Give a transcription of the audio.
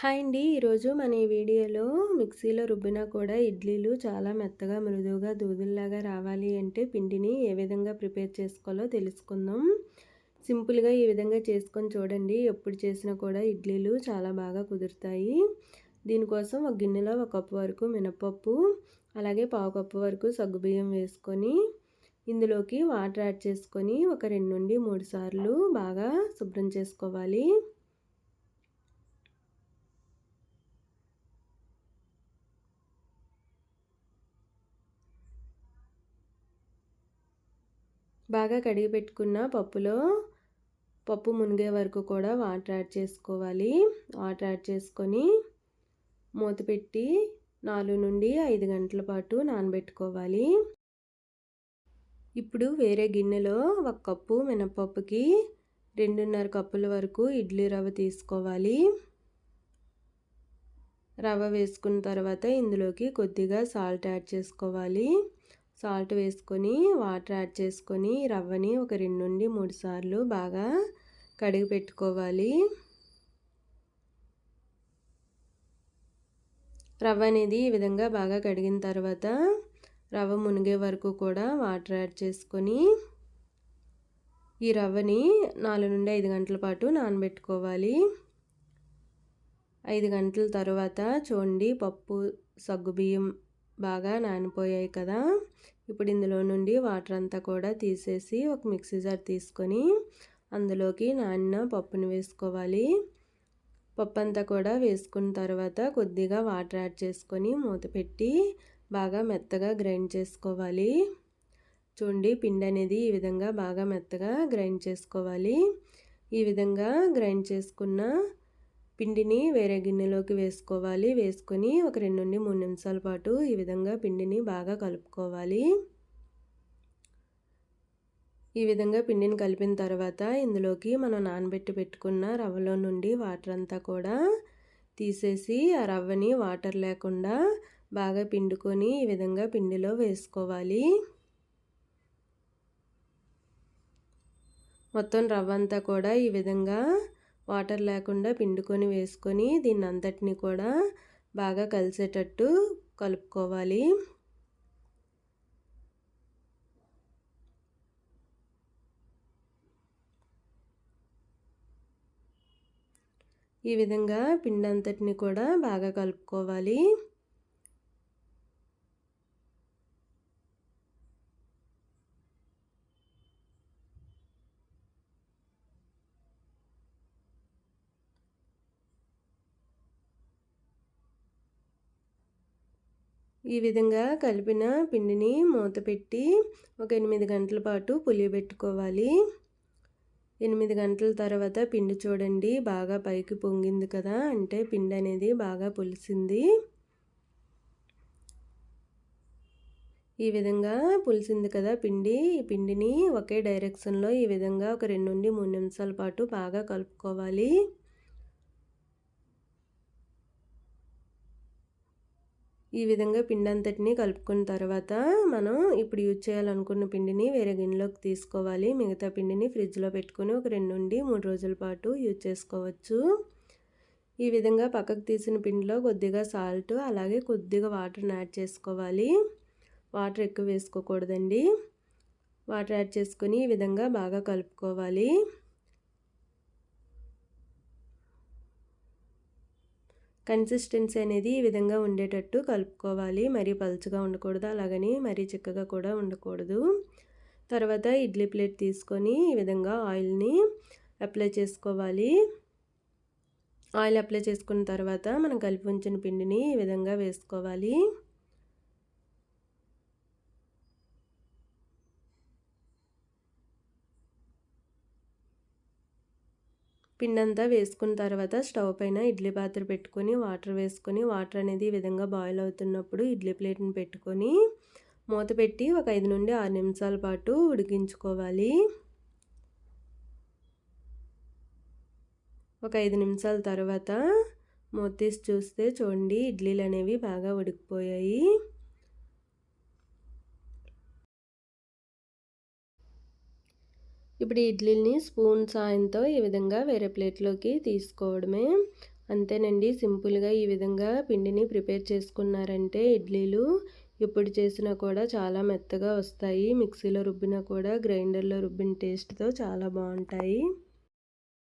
Hi అండి. ఈరోజు మన ఈ వీడియోలో మిక్సీలో రుబ్బినా కూడా ఇడ్లీలు చాలా మెత్తగా మృదువుగా దూదుల్లాగా రావాలి అంటే పిండిని ఏ విధంగా ప్రిపేర్ చేసుకోవాలో తెలుసుకుందాం. సింపుల్గా ఈ విధంగా చేసుకొని చూడండి. ఎప్పుడు చేసినా కూడా ఇడ్లీలు చాలా బాగా కుదురుతాయి. దీనికోసం ఒక గిన్నెలో ఒక కప్పు వరకు మినపప్పు అలాగే పావు కప్పు వరకు సగ్గుబియ్యం వేసుకొని ఇందులోకి వాటర్ యాడ్ చేసుకొని ఒక రెండు నుండి మూడు సార్లు బాగా శుభ్రం చేసుకోవాలి. బాగా కడిగి పెట్టుకున్న పప్పులో పప్పు మునిగే వరకు కూడా వాటర్ యాడ్ చేసుకోవాలి. వాటర్ యాడ్ చేసుకొని మూత పెట్టి నాలుగు నుండి ఐదు గంటల పాటు నానబెట్టుకోవాలి. ఇప్పుడు వేరే గిన్నెలో ఒక కప్పు మినపప్పుకి రెండున్నర కప్పుల వరకు ఇడ్లీ రవ్వ తీసుకోవాలి. రవ్వ వేసుకున్న తర్వాత ఇందులోకి కొద్దిగా సాల్ట్ యాడ్ చేసుకోవాలి. సాల్ట్ వేసుకొని వాటర్ యాడ్ చేసుకొని రవ్వని ఒక రెండు నుండి మూడు సార్లు బాగా కడిగి పెట్టుకోవాలి. రవ్వ అనేది ఈ విధంగా బాగా కడిగిన తర్వాత రవ్వ మునిగే వరకు కూడా వాటర్ యాడ్ చేసుకొని ఈ రవ్వని నాలుగు నుండి ఐదు గంటల పాటు నానబెట్టుకోవాలి. ఐదు గంటల తర్వాత చూడండి పప్పు సగ్గుబియ్యం బాగా నానిపోయాయి కదా. ఇప్పుడు ఇందులో నుండి వాటర్ అంతా కూడా తీసేసి ఒక మిక్సీ జార్ తీసుకొని అందులోకి నానిన పప్పుని వేసుకోవాలి. పప్పు అంతా కూడా వేసుకున్న తర్వాత కొద్దిగా వాటర్ యాడ్ చేసుకొని మూత పెట్టి బాగా మెత్తగా గ్రైండ్ చేసుకోవాలి. చూడండి పిండి అనేది ఈ విధంగా బాగా మెత్తగా గ్రైండ్ చేసుకోవాలి. ఈ విధంగా గ్రైండ్ చేసుకున్న పిండిని వేరే గిన్నెలోకి వేసుకోవాలి. వేసుకొని ఒక రెండు నుండి మూడు నిమిషాల పాటు ఈ విధంగా పిండిని బాగా కలుపుకోవాలి. ఈ విధంగా పిండిని కలిపిన తర్వాత ఇందులోకి మనం నానబెట్టి పెట్టుకున్న రవ్వలో నుండి వాటర్ అంతా కూడా తీసేసి ఆ రవ్వని వాటర్ లేకుండా బాగా పిండుకొని ఈ విధంగా పిండిలో వేసుకోవాలి. మొత్తం రవ్వ అంతా కూడా ఈ విధంగా వాటర్ లేకుండా పిండుకొని వేసుకొని దీన్ని అంతటిని కూడా బాగా కలిసేటట్టు కలుపుకోవాలి. ఈ విధంగా పిండి అంతటిని కూడా బాగా కలుపుకోవాలి. ఈ విధంగా కలిపిన పిండిని మూత పెట్టి ఒక ఎనిమిది గంటల పాటు పులియబెట్టుకోవాలి. ఎనిమిది గంటల తర్వాత పిండి చూడండి బాగా పైకి పొంగింది కదా అంటే పిండి అనేది బాగా పులిసింది. ఈ విధంగా పులిసింది కదా పిండి ఈ పిండిని ఒకే డైరెక్షన్లో ఈ విధంగా ఒక రెండు నుండి మూడు నిమిషాల పాటు బాగా కలుపుకోవాలి. ఈ విధంగా పిండి అంతటిని కలుపుకున్న తర్వాత మనం ఇప్పుడు యూజ్ చేయాలనుకున్న పిండిని వేరే గిన్నెలోకి తీసుకోవాలి. మిగతా పిండిని ఫ్రిడ్జ్లో పెట్టుకుని ఒక రెండు నుండి మూడు రోజుల పాటు యూజ్ చేసుకోవచ్చు. ఈ విధంగా పక్కకు తీసిన పిండిలో కొద్దిగా సాల్ట్ అలాగే కొద్దిగా వాటర్ని యాడ్ చేసుకోవాలి. వాటర్ ఎక్కువ వేసుకోకూడదండి. వాటర్ యాడ్ చేసుకొని ఈ విధంగా బాగా కలుపుకోవాలి. కన్సిస్టెన్సీ అనేది ఈ విధంగా ఉండేటట్టు కలుపుకోవాలి. మరీ పలుచగా ఉండకూడదు అలాగని మరీ చిక్కగా కూడా ఉండకూడదు. తర్వాత ఇడ్లీ ప్లేట్ తీసుకొని ఈ విధంగా ఆయిల్ని అప్లై చేసుకోవాలి. ఆయిల్ అప్లై చేసుకున్న తర్వాత మనం కలిపి ఉంచిన పిండిని ఈ విధంగా వేసుకోవాలి. పిండి అంతా వేసుకున్న తర్వాత స్టవ్ పైన ఇడ్లీ పాత్ర పెట్టుకొని వాటర్ వేసుకొని వాటర్ అనేది ఈ విధంగా బాయిల్ అవుతున్నప్పుడు ఇడ్లీ ప్లేట్ని పెట్టుకొని మూత పెట్టి ఒక ఐదు నుండి ఆరు నిమిషాల పాటు ఉడికించుకోవాలి. ఒక ఐదు నిమిషాల తర్వాత మూత తీసి చూస్తే చూడండి ఇడ్లీలు అనేవి బాగా ఉడికిపోయాయి. ఇప్పుడు ఇడ్లీని స్పూన్ సాయంతో ఈ విధంగా వేరే ప్లేట్లోకి తీసుకోవడమే. అంతేనండి సింపుల్గా ఈ విధంగా పిండిని ప్రిపేర్ చేసుకున్నారంటే ఇడ్లీలు ఎప్పుడు చేసినా కూడా చాలా మెత్తగా వస్తాయి. మిక్సీలో రుబ్బినా కూడా గ్రైండర్లో రుబ్బిన టేస్ట్తో చాలా బాగుంటాయి.